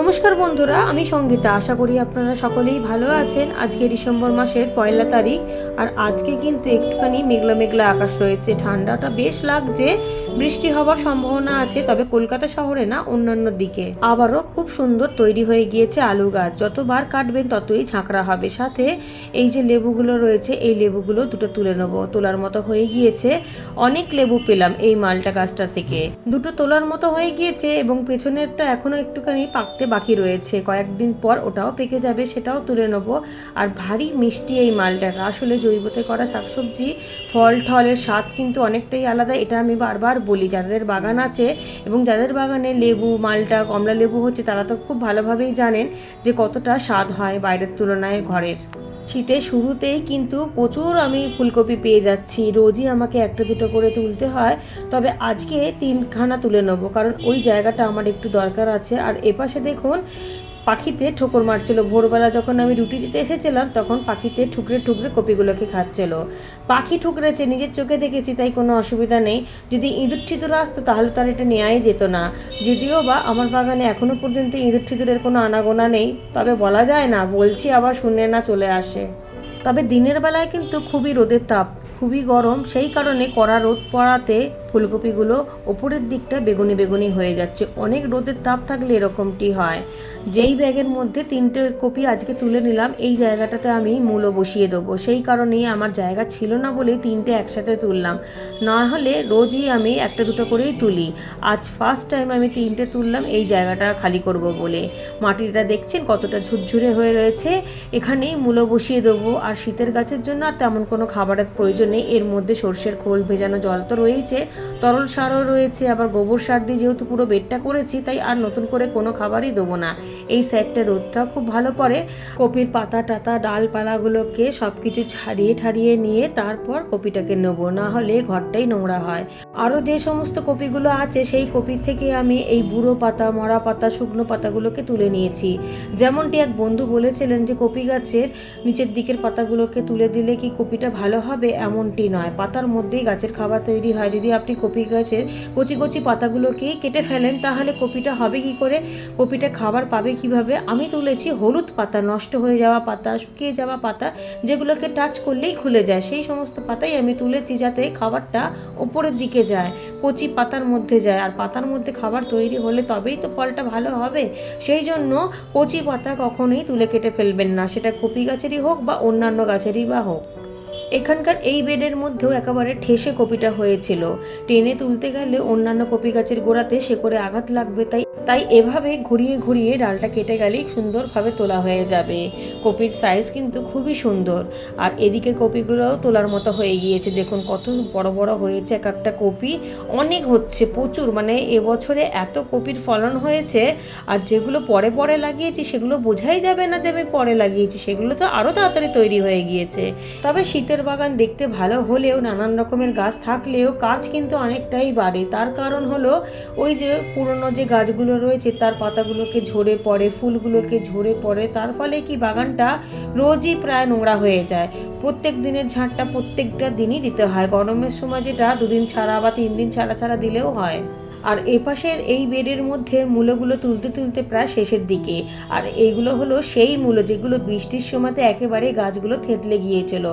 নমস্কার বন্ধুরা, আমি সঙ্গীতা। আশা করি আপনারা সকলেই ভালো আছেন। আজকে ডিসেম্বর মাসের পয়লা তারিখ, আর আজকে কিন্তু একটুখানি মেঘলা মেঘলা আকাশ রয়েছে। ঠান্ডাটা বেশ লাগছে। বৃষ্টি হওয়ার সম্ভাবনা আছে, তবে কলকাতা শহরে না, অন্যান্য দিকে। আবারও খুব সুন্দর তৈরি হয়ে গিয়েছে আলু গাছ। যতবার কাটবেন ততই ঝাঁকড়া হবে। সাথে এই যে লেবুগুলো রয়েছে, এই লেবুগুলো দুটো তুলে নেব। তোলার মতো হয়ে গিয়েছে, অনেক লেবু পেলাম এই মালটা গাছটা থেকে। দুটো তোলার মতো হয়ে গিয়েছে এবং পেছনেরটা এখনও একটুখানি পাকতে বাকি রয়েছে। কয়েকদিন পর ওটাও পেকে যাবে, সেটাও তুলে নেব। আর ভারী মিষ্টি এই মালটাটা আসলে জৈবতে করা শাকসবজি, ফল, ঠলের স্বাদ কিন্তু অনেকটাই আলাদা। এটা আমি বারবার বলি, যাদের বাগান আছে এবং যাদের বাগানে লেবু, মালটা, কমলা লেবু হচ্ছে, তারা তো খুব ভালোভাবেই জানেন যে কতটা স্বাদ হয় বাইরের তুলনায় ঘরের। শীতের শুরুতেই কিন্তু প্রচুর আমি ফুলকপি পেয়ে যাচ্ছি, রোজই আমাকে একটা দুটো করে তুলতে হয়। তবে আজকে তিনখানা তুলে নেব, কারণ ওই জায়গাটা আমার একটু দরকার আছে। আর এপাশে দেখুন পাখিতে ঠোকর মারছিল। ভোরবেলা যখন আমি রুটি দিতে এসেছিলাম, তখন পাখিতে ঠুকরে ঠুকরে কপিগুলোকে খাচ্ছিল। পাখি ঠুকরেছে, নিজের চোখে দেখেছি, তাই কোনো অসুবিধা নেই। যদি ইঁদুর ঠিদুর আসতো, তাহলে তার এটা নেওয়াই যেত না। যদিও বা আমার বাগানে এখনও পর্যন্ত ইঁদুর ঠিদুরের কোনো আনাগোনা নেই, তবে বলা যায় না, বলছি আবার শুনে না চলে আসে। তবে দিনের বেলায় কিন্তু খুবই রোদের তাপ, খুবই গরম, সেই কারণে কড়া রোদ পড়াতে ফুলকপিগুলো ওপরের দিকটা বেগুনি বেগুনি হয়ে যাচ্ছে। অনেক রোদের তাপ থাকলে এরকমটি হয়। যেই ব্যাগের মধ্যে তিনটে কপি আজকে তুলে নিলাম, এই জায়গাটাতে আমি মূলো বসিয়ে দেবো। সেই কারণেই আমার জায়গা ছিল না বলেই তিনটে একসাথে তুললাম। না হলে রোজই আমি একটা দুটো করেই তুলি। আজ ফার্স্ট টাইম আমি তিনটে তুললাম, এই জায়গাটা খালি করব বলে। মাটিটা দেখছেন কতটা ঝুরঝুরে হয়ে রয়েছে? এখানেই মূলো বসিয়ে দেবো। আর শীতের গাছের জন্য আর তেমন কোনো খাবারের প্রয়োজন নেই। এর মধ্যে সর্ষের খোল ভেজানো জল তো রয়েছে তরল সারও রয়েছে, আবার গোবর সার দিয়ে যেহেতু পুরো বেডটা করেছি, তাই আর নতুন করে কোনো খাবারই দেবো না। এই সাইডটা রোদটাও খুব ভালো পড়ে। কপির পাতা টাতা, ডালপালাগুলোকে সব কিছু ছাড়িয়ে ঠাড়িয়ে নিয়ে তারপর কপিটাকে নেব, না হলে ঘরটাই নোংরা হয়। আরও যে সমস্ত কপিগুলো আছে, সেই কপি থেকে আমি এই বুড়ো পাতা, মরা পাতা, শুকনো পাতাগুলোকে তুলে নিয়েছি। যেমনটি এক বন্ধু বলেছিলেন যে, কপি গাছের নিচের দিকের পাতাগুলোকে তুলে দিলে কি কপিটা ভালো হবে? এমনটি নয়। পাতার মধ্যেই গাছের খাবার তৈরি হয়। যদি আপনি কপি গাছের কচি কচি পাতাগুলোকেই কেটে ফেলেন, তাহলে কপিটা হবে কি করে? কপিটা খাবার পাবে কীভাবে? আমি তুলেছি হলুদ পাতা, নষ্ট হয়ে যাওয়া পাতা, শুকিয়ে যাওয়া পাতা, যেগুলোকে টাচ করলেই খুলে যায়। সেই সমস্ত পাতাই আমি তুলেছি যাতে খাবারটা ওপরের দিকে যায়, কচি পাতার মধ্যে যায়। আর পাতার মধ্যে খাবার তৈরি হলে তবেই তো ফলটা ভালো হবে। সেই জন্য কচি পাতা কখনোই তুলে কেটে ফেলবেন না। সেটা কপি গাছেরই হোক বা অন্যান্য গাছেরই বা হোক। এখানকার এই বেডের মধ্যেও একেবারে ঠেসে কপিটা হয়েছিল। টেনে তুলতে গেলে অন্যান্য কপি গাছের গোড়াতে সে করে আঘাত লাগবে তাই তাই এভাবে ঘুরিয়ে ঘুরিয়ে ডালটা কেটে গেলেই সুন্দরভাবে তোলা হয়ে যাবে। কপির সাইজ কিন্তু খুবই সুন্দর। আর এদিকে কপিগুলোও তোলার মতো হয়ে গিয়েছে। দেখুন কত বড় বড় হয়েছে এক একটা কপি। অনেক হচ্ছে, প্রচুর। মানে এবছরে এত কপির ফলন হয়েছে, আর যেগুলো পরে পরে লাগিয়েছি সেগুলো বোঝাই যাবে না যে আমি পরে লাগিয়েছি। সেগুলো তো আরও তাড়াতাড়ি তৈরি হয়ে গিয়েছে। তবে শীতের বাগান দেখতে ভালো হলেও নানান রকমের গাছ থাকলেও কাজ কিন্তু অনেকটাই বাড়ে। তার কারণ হলো ওই যে পুরনো যে গাছগুলো রয়েছে, তার পাতাগুলোকে ঝরে পড়ে, ফুলগুলোকে ঝরে পড়ে, তার ফলে কি বাগানটা রোজই প্রায় নোংরা হয়ে যায়। প্রত্যেক দিনের ঝাঁটটা প্রত্যেকটা দিনই দিতে হয়। গরমের সময় যেটা দুদিন ছাড়া বা তিন দিন ছাড়া ছাড়া দিলেও হয়। আর এপাশের এই বেডের মধ্যে মূলগুলো তুলতে তুলতে প্রায় শেষের দিকে। আর এইগুলো হলো সেই মূলো যেগুলো বৃষ্টির সময়তে একেবারে গাছগুলো থেতলে গিয়েছিল।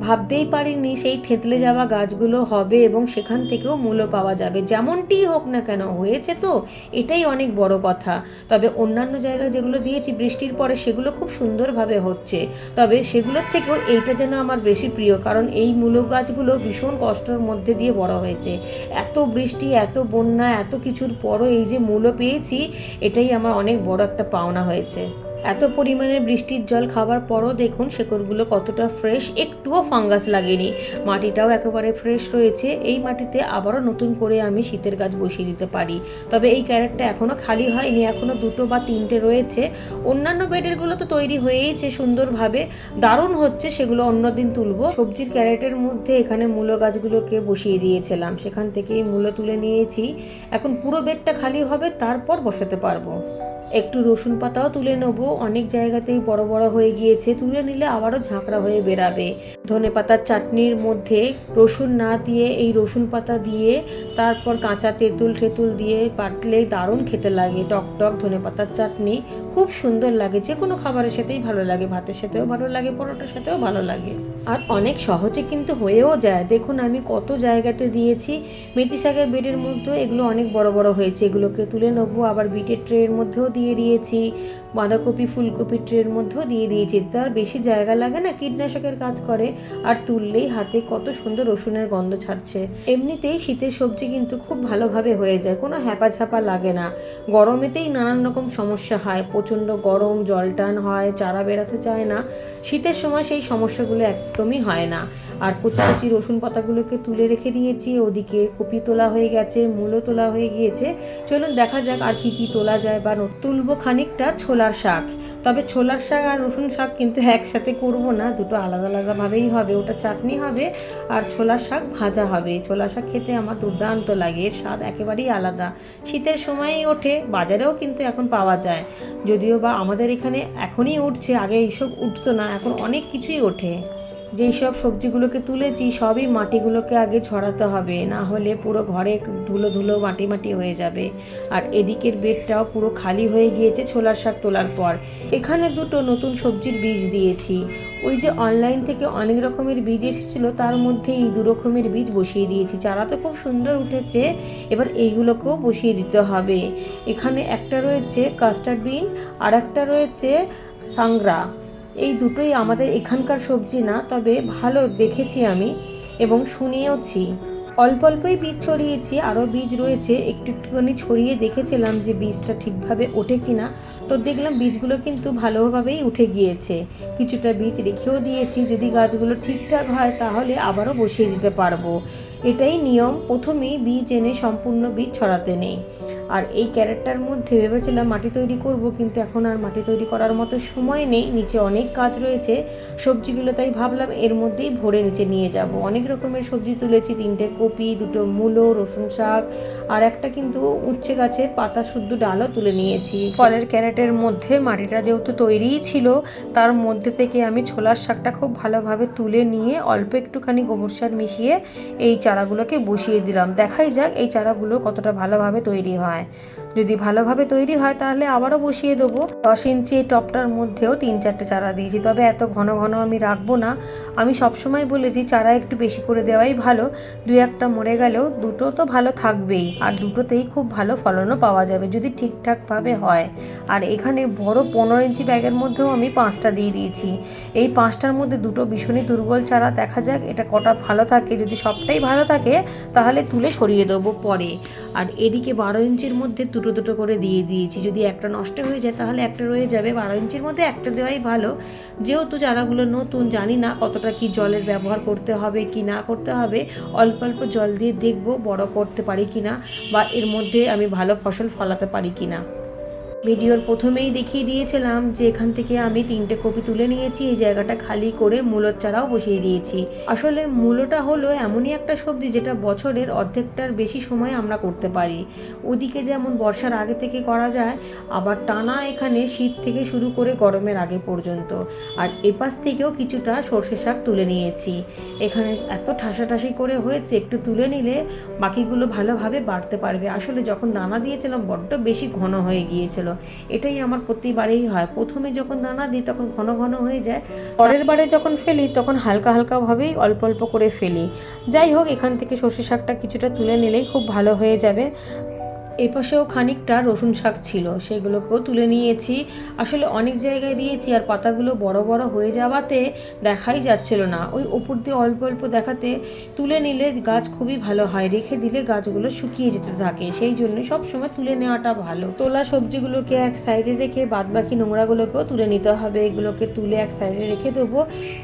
ভাবতেই পারিনি সেই থেতলে যাওয়া গাছগুলো হবে এবং সেখান থেকেও মূল্য পাওয়া যাবে। যেমনটিই হোক না কেন, হয়েছে তো, এটাই অনেক বড় কথা। তবে অন্যান্য জায়গায় যেগুলো দিয়েছি বৃষ্টির পরে সেগুলো খুব সুন্দরভাবে হচ্ছে। তবে সেগুলোর থেকেও এইটা যেন আমার বেশি প্রিয়, কারণ এই মূলো গাছগুলো ভীষণ কষ্টের মধ্যে দিয়ে বড় হয়েছে। এত বৃষ্টি, এত বন্যা, এত কিছুর পরও এই যে মূলো পেয়েছি, এটাই আমার অনেক বড় একটা পাওনা হয়েছে। এত পরিমাণে বৃষ্টির জল খাবার পরও দেখুন শেকড়গুলো কতটা ফ্রেশ একটুও ফাঙ্গাস লাগেনি। মাটিটাও একেবারে ফ্রেশ রয়েছে, এই মাটিতে আবারও নতুন করে আমি শীতের গাছ বসিয়ে দিতে পারি। তবে এই ক্যারেটটা এখনও খালি হয়নি এখনও দুটো বা তিনটে রয়েছে। অন্যান্য বেডেরগুলো তো তৈরি হয়েইছে সুন্দরভাবে, দারুণ হচ্ছে, সেগুলো অন্যদিন তুলবো। সবজির ক্যারেটের মধ্যে এখানে মূলো গাছগুলোকে বসিয়ে দিয়েছিলাম, সেখান থেকেই মূলো তুলে নিয়েছি। এখন পুরো বেডটা খালি হবে, তারপর বসাতে পারব। একটু রসুন পাতাও তুলে নেব। অনেক জায়গাতেই বড় বড় হয়ে গিয়েছে, তুলে নিলে আবারও ঝাঁকড়া হয়ে বেরাবে। ধনে পাতার চাটনির মধ্যে রসুন না দিয়ে, এই রসুন পাতা দিয়ে, তারপর কাঁচা তেঁতুল টেতুল দিয়ে বাটলে দারুণ খেতে লাগে। টক টক ধনে পাতার চাটনি খুব সুন্দর লাগে। যে কোনো খাবারের সাথেই ভালো লাগে। ভাতের সাথেও ভালো লাগে, পরোটার সাথেও ভালো লাগে। আর অনেক সহজে কিন্তু হয়েও যায়। দেখুন, আমি কত জায়গাতে দিয়েছি। মেথি শাকের বেডের মধ্যেও এগুলো অনেক বড় বড় হয়েছে। এগুলোকে তুলে নেব। আবার বিটের ট্রের মধ্যেও দিয়ে দিয়েছি। বাঁধাকপি, ফুলকপি ট্রের মধ্যেও দিয়ে দিয়েছি। তার বেশি জায়গা লাগে না, কীটনাশকের কাজ করে। আর তুললেই হাতে কত সুন্দর রসুনের গন্ধ ছাড়ছে। এমনিতেই শীতের সবজি কিন্তু খুব ভালোভাবে হয়ে যায়, কোনো হ্যাপা ঝাপা লাগে না। গরমেতেই নানান রকম সমস্যা হয়, প্রচণ্ড গরম, জল টান হয়, চারা বেরাতে চায় না। শীতের সময় সেই সমস্যাগুলো একদমই হয় না। আর কুচি কুচি রসুন পাতাগুলোকে তুলে রেখে দিয়েছি, ওদিকে কপি তোলা হয়ে গেছে মূলো তোলা হয়ে গিয়েছে। চলুন দেখা যাক আর কি কি তোলা যায় বা তুলবো খানিকটা ছোলার শাক। তবে ছোলার শাক আর রসুন শাক কিন্তু একসাথে করব না, দুটো আলাদা আলাদাভাবেই হবে। ওটা চাটনি হবে আর ছোলার শাক ভাজা হবে। ছোলার শাক খেতে আমার দুর্দান্ত লাগে, এর স্বাদ একেবারেই আলাদা। শীতের সময়ই ওঠে, বাজারেও কিন্তু এখন পাওয়া যায়। যদিও বা আমাদের এখানে এখনই উঠছে, আগে এইসব উঠতো না, এখন অনেক কিছুই ওঠে। যেই সব সবজিগুলোকে তুলেছি, সবই মাটিগুলোকে আগে ছড়াতে হবে। না হলে পুরো ঘরে ধুলো ধুলো মাটি মাটি হয়ে যাবে। আর এদিকের বেডটাও পুরো খালি হয়ে গিয়েছে ছোলার শাক তোলার পর। এখানে দুটো নতুন সবজির বীজ দিয়েছি। ওই যে অনলাইন থেকে অনেক রকমের বীজ এসেছিল, তার মধ্যে এই দু রকমের বীজ বসিয়ে দিয়েছি। চারা তো খুব সুন্দর উঠেছে, এবার এইগুলোকেও বসিয়ে দিতে হবে। এখানে একটা রয়েছে কাস্টার্ড বিন আর একটা রয়েছে সাংগ্রা। এই দুটোই আমাদের এখানকার সবজি না, তবে ভালো দেখেছি আমি এবং শুনিয়েওছি অল্প অল্পই বীজ ছড়িয়েছি, আরও বীজ রয়েছে। একটু একটুখানি ছড়িয়ে দেখেছিলাম যে বীজটা ঠিকভাবে ওঠে কি না তো দেখলাম বীজগুলো কিন্তু ভালোভাবেই উঠে গিয়েছে। কিছুটা বীজ রেখেও দিয়েছি, যদি গাছগুলো ঠিকঠাক হয় তাহলে আবারও বসিয়ে দিতে পারব। এটাই নিয়ম। প্রথমেই বীজ এনে সম্পূর্ণ বীজ ছড়াতে নেই। আর এই ক্যারেটটার মধ্যে ভেবেছিলাম মাটি তৈরি করব, কিন্তু এখন আর মাটি তৈরি করার মতো সময় নেই। নিচে অনেক কাজ রয়েছে। সবজিগুলো তাই ভাবলাম এর মধ্যেই ভরে নিচে নিয়ে যাব। অনেক রকমের সবজি তুলেছি, তিনটে কপি, দুটো মূলো, রসুন শাক, আর একটা কিন্তু উচ্ছে গাছের পাতা শুদ্ধ ডালও তুলে নিয়েছি। ফলের ক্যারেটের মধ্যে মাটিটা যেহেতু তৈরিই ছিল, তার মধ্যে থেকে আমি ছোলার শাকটা খুব ভালোভাবে তুলে নিয়ে অল্প একটুখানি গোবর সার মিশিয়ে এই চারাগুলোকে বসিয়ে দিলাম। দেখাই যাক এই চারাগুলো কতটা ভালোভাবে তৈরি হয়। যদি ভালোভাবে তৈরি হয় তাহলে আবারও বসিয়ে দেবো। দশ ইঞ্চি এই টপটার মধ্যেও তিন চারটে চারা দিয়েছি। তবে এত ঘন ঘন আমি রাখব না। আমি সবসময় বলেছি, চারা একটু বেশি করে দেওয়াই ভালো। দু একটা মরে গেলেও দুটো তো ভালো থাকবেই। আর দুটোতেই খুব ভালো ফলনও পাওয়া যাবে, যদি ঠিকঠাকভাবে হয়। আর এখানে বড় পনেরো ইঞ্চি ব্যাগের মধ্যেও আমি পাঁচটা দিয়ে দিয়েছি। এই পাঁচটার মধ্যে দুটো ভীষণই দুর্বল চারা। দেখা যাক, এটা কটা ভালো থাকে। যদি সবটাই ভালো থাকে, তাহলে তুলে সরিয়ে দেবো পরে। আর এদিকে বারো ইঞ্চির মধ্যে দুটো দুটো করে দিয়ে দিয়েছি। যদি একটা নষ্ট হয়ে যায় তাহলে একটা রয়ে যাবে। বারো ইঞ্চির মধ্যে একটা দেওয়াই ভালো। যেহেতু চারাগুলো নতুন, জানি না কতটা কি জলের ব্যবহার করতে হবে কি না করতে হবে। অল্প অল্প জল দিয়ে দেখব বড় করতে পারি কি না বা এর মধ্যে আমি ভালো ফসল ফলাতে পারি কি না ভিডিওর প্রথমেই দেখিয়ে দিয়েছিলাম যে এখান থেকে আমি তিনটে কপি তুলে নিয়েছি, এই জায়গাটা খালি করে মূলোর চারাও বসিয়ে দিয়েছি। আসলে মূলোটা হলো এমনই একটা সবজি যেটা বছরের অর্ধেকটার বেশি সময় আমরা করতে পারি। ওদিকে যেমন বর্ষার আগে থেকে করা যায়, আবার টানা এখানে শীত থেকে শুরু করে গরমের আগে পর্যন্ত। আর এপাশ থেকেও কিছুটা সর্ষে শাক তুলে নিয়েছি। এখানে এত ঠাসাঠাসি করে হয়েছে, একটু তুলে নিলে বাকিগুলো ভালোভাবে বাড়তে পারবে। আসলে যখন দানা দিয়েছিলাম, বড্ড বেশি ঘন হয়ে গিয়েছিল। এটাই আমার প্রতিবারেই হয়। প্রথমে যখন দানা দিই, তখন ঘন ঘন হয়ে যায়। পরের বারে যখন ফেলি, তখন হালকা হালকাভাবেই অল্প অল্প করে ফেলি। যাই হোক, এখান থেকে সর্ষে শাকটা কিছুটা তুলে নিলেই খুব ভালো হয়ে যাবে। এপাশেও খানিকটা রসুন শাক ছিল, সেগুলোকেও তুলে নিয়েছি। আসলে অনেক জায়গায় দিয়েছি আর পাতাগুলো বড় বড় হয়ে যাওয়াতে দেখাই যাচ্ছিল না। ওই ওপর দিয়ে অল্প অল্প দেখাতে তুলে নিলে গাছ খুবই ভালো হয়, রেখে দিলে গাছগুলো শুকিয়ে যেতে থাকে। সেই জন্য সবসময় তুলে নেওয়াটা ভালো। তোলা সবজিগুলোকে এক সাইডে রেখে বাদবাকি নোংরাগুলোকেও তুলে নিতে হবে। এগুলোকে তুলে এক সাইডে রেখে দেবো।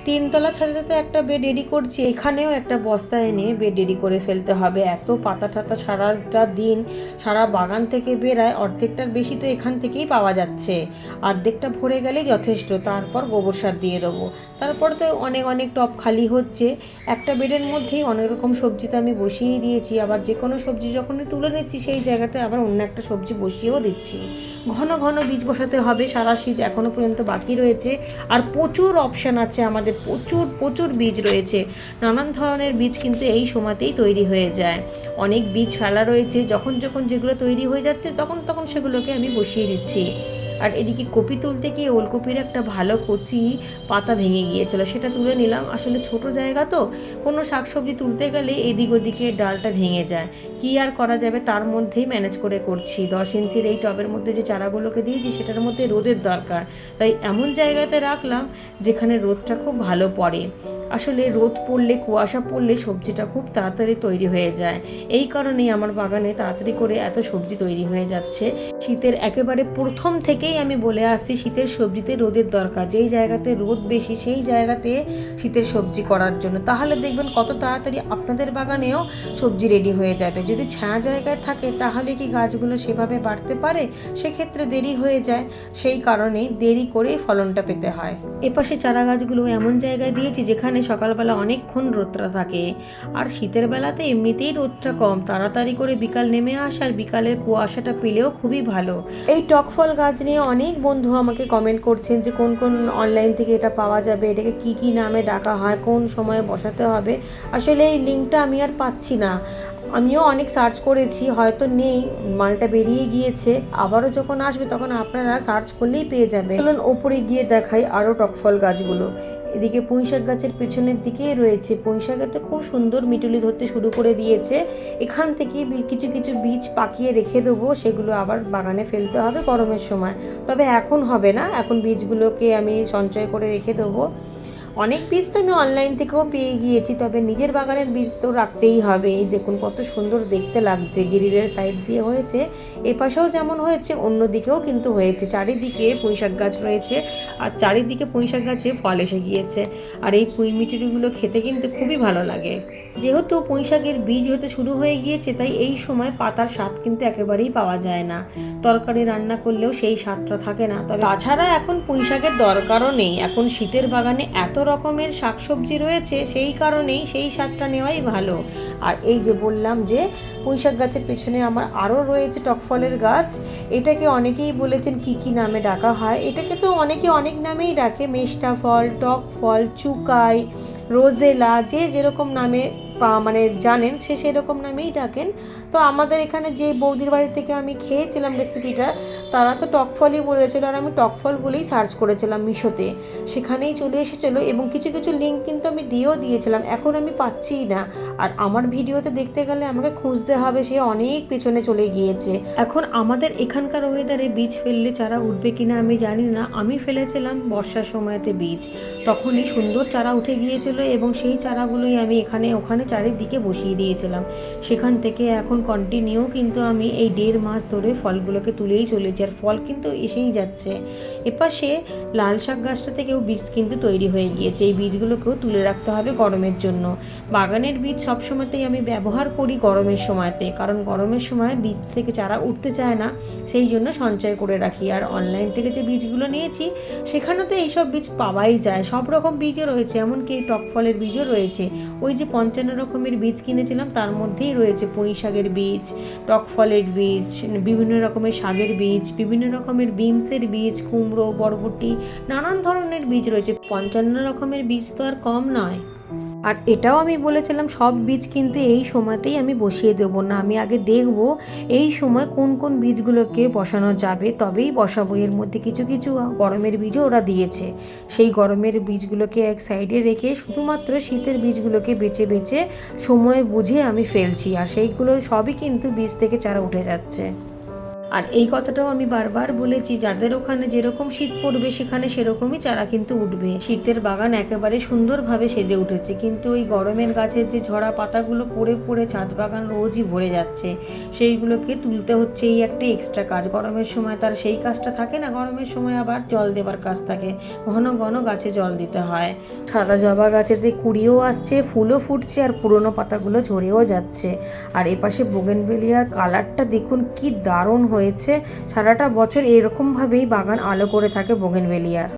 তিনতলা ছাদে তো একটা বেড রেডি করছি। এখানেও একটা বস্তা এনে বেড রেডি করে ফেলতে হবে। এত পাতা টাতা সারাটা দিন, সারা বাগান থেকে বেরায় অর্ধেকটার বেশি তো এখান থেকেই পাওয়া যাচ্ছে। অর্ধেকটা ভরে গেলেই যথেষ্ট, তারপর গোবর সার দিয়ে দেবো। তারপর তো অনেক অনেক টপ খালি হচ্ছে। একটা বেডের মধ্যেই অনেক রকম সবজি তো আমি বসিয়েই দিয়েছি। আবার যে কোনো সবজি যখনই তুলে নিচ্ছি সেই জায়গাতে আবার অন্য একটা সবজি বসিয়েও দিচ্ছি। ঘন ঘন বীজ বসাতে হবে, সারা শীত এখনও পর্যন্ত বাকি রয়েছে। আর প্রচুর অপশান আছে আমাদের, প্রচুর প্রচুর বীজ রয়েছে। নানান ধরনের বীজ কিন্তু এই সময়তেই তৈরি হয়ে যায়। অনেক বীজ ফেলা রয়েছে, যখন যখন যেগুলো তৈরি হয়ে যাচ্ছে, তখন তখন সেগুলোকে আমি বসিয়ে দিচ্ছি। আর এদিকে কপি তুলতে গিয়ে ওলকপির একটা ভালো কচি পাতা ভেঙে গিয়েছিল, সেটা তুলে নিলাম। আসলে ছোট জায়গা তো, কোনো শাকসবজি তুলতে গেলে এদিক ওদিকে ডালটা ভেঙে যায়। কি আর করা যাবে তার মধ্যেই ম্যানেজ করে করছি। দশ ইঞ্চির এই টবের মধ্যে যে চারাগুলোকে দিয়েছি, সেটার মধ্যে রোদের দরকার। তাই এমন জায়গাতে রাখলাম যেখানে রোদটা খুব ভালো পড়ে। আসলে রোদ পড়লে, কুয়াশা পড়লে সবজিটা খুব তাড়াতাড়ি তৈরি হয়ে যায়। এই কারণেই আমার বাগানে তাড়াতাড়ি করে এত সবজি তৈরি হয়ে যাচ্ছে। শীতের একেবারে প্রথম থেকেই আমি বলে আসছি, শীতের সবজিতে রোদের দরকার। যেই জায়গাতে রোদ বেশি, সেই জায়গাতে শীতের সবজি করার জন্য। তাহলে দেখবেন কত তাড়াতাড়ি আপনাদের বাগানেও সবজি রেডি হয়ে যাবে। যদি ছায়া জায়গায় থাকে, তাহলে কি গাছগুলো সেভাবে বাড়তে পারে? সেক্ষেত্রে দেরি হয়ে যায়। সেই কারণে দেরি করেই ফলনটা পেতে হয়। এপাশে চারা গাছগুলো এমন জায়গায় দিয়েছি, যেখানে সকালবেলা অনেকক্ষণ রোদটা থাকে। আর শীতের বেলাতে এমনিতেই রোদটা কম। তাড়াতাড়ি করে বিকাল নেমে আসে আর বিকালের কুয়াশাটা পেলেও খুবই ভালো। এই টক ফল গাছ নিয়ে অনেক বন্ধু আমাকে কমেন্ট করছেন যে কোন কোন অনলাইন থেকে এটা পাওয়া যাবে, এটাকে কি কি নামে ডাকা হয়, কোন সময়ে বসাতে হবে। আসলে এই লিঙ্কটা আমি আর পাচ্ছি না। আমিও অনেক সার্চ করেছি, হয়তো নেই, মালটা বেরিয়ে গিয়েছে। আবারও যখন আসবে তখন আপনারা সার্চ করলেই পেয়ে যাবে ওপরে গিয়ে দেখাই আরও টকফল গাছগুলো। এদিকে পুঁইশাক গাছের পেছনের দিকেই রয়েছে। পুঁইশাক তো খুব সুন্দর মিটুলি ধরতে শুরু করে দিয়েছে। এখান থেকে কিছু কিছু বীজ পাকিয়ে রেখে দেবো, সেগুলো আবার বাগানে ফেলতে হবে গরমের সময়। তবে এখন হবে না, এখন বীজগুলোকে আমি সঞ্চয় করে রেখে দেবো। অনেক বীজ তো আমি অনলাইন থেকেও পেয়ে গিয়েছি, তবে নিজের বাগানের বীজ তো রাখতেই হবে। এই দেখুন কত সুন্দর দেখতে লাগছে। গ্রিলের সাইড দিয়ে হয়েছে, এপাশেও যেমন হয়েছে অন্য দিকেও কিন্তু হয়েছে। চারিদিকে পুঁইশাক গাছ রয়েছে আর চারিদিকে পুঁইশাক গাছে ফল এসে গিয়েছে। আর এই পুঁই মিটিগুলো খেতে কিন্তু খুবই ভালো লাগে। যেহেতু পুঁইশাকের বীজ হতে শুরু হয়ে গিয়েছে, তাই এই সময় পাতার স্বাদ কিন্তু একেবারেই পাওয়া যায় না। তরকারি রান্না করলেও সেই স্বাদটা থাকে না। তবে তাছাড়া এখন পুঁইশাকের দরকারও নেই। এখন শীতের বাগানে এত রকমের শাকসবজি রয়েছে, সেই কারণেই সেই স্বাদটা নেওয়াই ভালো। আর এই যে বললাম যে পুঁইশাক গাছের পেছনে আমার আরও রয়েছে টকফলের গাছ, এটাকে অনেকেই বলেছেন কি কি নামে ডাকা হয়। এটাকে তো অনেকে অনেক নামেই ডাকে, মেষ্টা ফল, টক ফল, চুকাই, রোজেলা, যে যেরকম নামে মানে জানেন, সে সেরকম নামেই ডাকেন। তো আমাদের এখানে যে বৌদির বাড়ি থেকে আমি খেয়েছিলাম রেসিপিটা তারা তো টক ফলই বলেছিল আর আমি টক ফল বলেই সার্চ করেছিলাম মিশোতে। সেখানেই চলে এসেছিল এবং কিছু কিছু লিঙ্ক কিন্তু আমি দিয়েও দিয়েছিলাম। এখন আমি পাচ্ছিই না। আর আমার ভিডিওতে দেখতে গেলে আমাকে খুঁজতে হবে, সে অনেক পেছনে চলে গিয়েছে। এখন আমাদের এখানকার ওয়েদারে বীজ ফেললে চারা উঠবে কিনা আমি জানি না। আমি ফেলেছিলাম বর্ষার সময়তে বীজ। তখনই সুন্দর চারা উঠে গিয়েছিল এবং সেই চারাগুলোই আমি এখানে, ওখানে চারিদিকে বসিয়ে দিয়েছিলাম। সেখান থেকে এখন কন্টিনিউ কিন্তু আমি এই দেড় মাস ধরে ফলগুলোকে তুলেই চলেছি আর ফল কিন্তু এসেই যাচ্ছে। এপাশে লাল শাক গাছটা থেকেও বীজ কিন্তু তৈরি হয়ে গিয়েছে। এই বীজগুলোকেও তুলে রাখতে হবে গরমের জন্য। বাগানের বীজ সবসময়তেই আমি ব্যবহার করি গরমের সময়তে, কারণ গরমের সময় বীজ থেকে চারা উঠতে চায় না, সেই জন্য সঞ্চয় করে রাখি। আর অনলাইন থেকে যে বীজগুলো নিয়েছি সেখানে তো এইসব বীজ পাওয়াই যায়। সব রকম বীজও রয়েছে, এমনকি এই টক ফলের বীজও রয়েছে। ওই যে পঞ্চান্ন রকমের বীজ কিনেছিলাম, তার মধ্যেই রয়েছে পুঁই শাকের বীজ, টক ফলের বীজ, বিভিন্ন রকমের শাকের বীজ, বিভিন্ন রকমের বিমসের বীজ, কুমড়ো, বরবটি, নানান ধরনের বীজ রয়েছে। পঞ্চান্ন রকমের বীজ তো আর কম নয়। আর এটাও আমি বলেছিলাম, সব বীজ কিন্তু এই সময়তেই আমি বসিয়ে দেবো না। আমি আগে দেখব এই সময় কোন কোন বীজগুলোকে বসানো যাবে, তবেই বসাবো। এর মধ্যে কিছু কিছু গরমের বীজও ওরা দিয়েছে। সেই গরমের বীজগুলোকে এক সাইডে রেখে শুধুমাত্র শীতের বীজগুলোকে বেছে বেছে সময় বুঝে আমি ফেলছি। আর সেইগুলো সবই কিন্তু বীজ থেকে চারা উঠে যাচ্ছে। আর এই কথাটাও আমি বারবার বলেছি, যাদের ওখানে যেরকম শীত পড়বে সেখানে সেরকমই চারা কিন্তু উঠবে। শীতের বাগান একেবারে সুন্দরভাবে সেজে উঠেছে, কিন্তু ওই গরমের গাছের যে ঝরা পাতাগুলো পড়ে পড়ে ছাদ বাগান রোজই ভরে যাচ্ছে, সেইগুলোকে তুলতে হচ্ছে এই একটা এক্সট্রা কাজ। গরমের সময় তার সেই কাজটা থাকে না, গরমের সময় আবার জল দেবার কাজ থাকে। ঘন ঘন গাছে জল দিতে হয়। সাদা জবা গাছেতে কুড়িও আসছে, ফুলও ফুটছে আর পুরনো পাতাগুলো ঝরেও যাচ্ছে। আর এপাশে বোগেনভেলিয়ার কালারটা দেখুন, কি দারুণ হয়েছে। সারাটা বছর এরকমভাবেই বাগান আলো করে থাকে বোগেনভেলিয়ার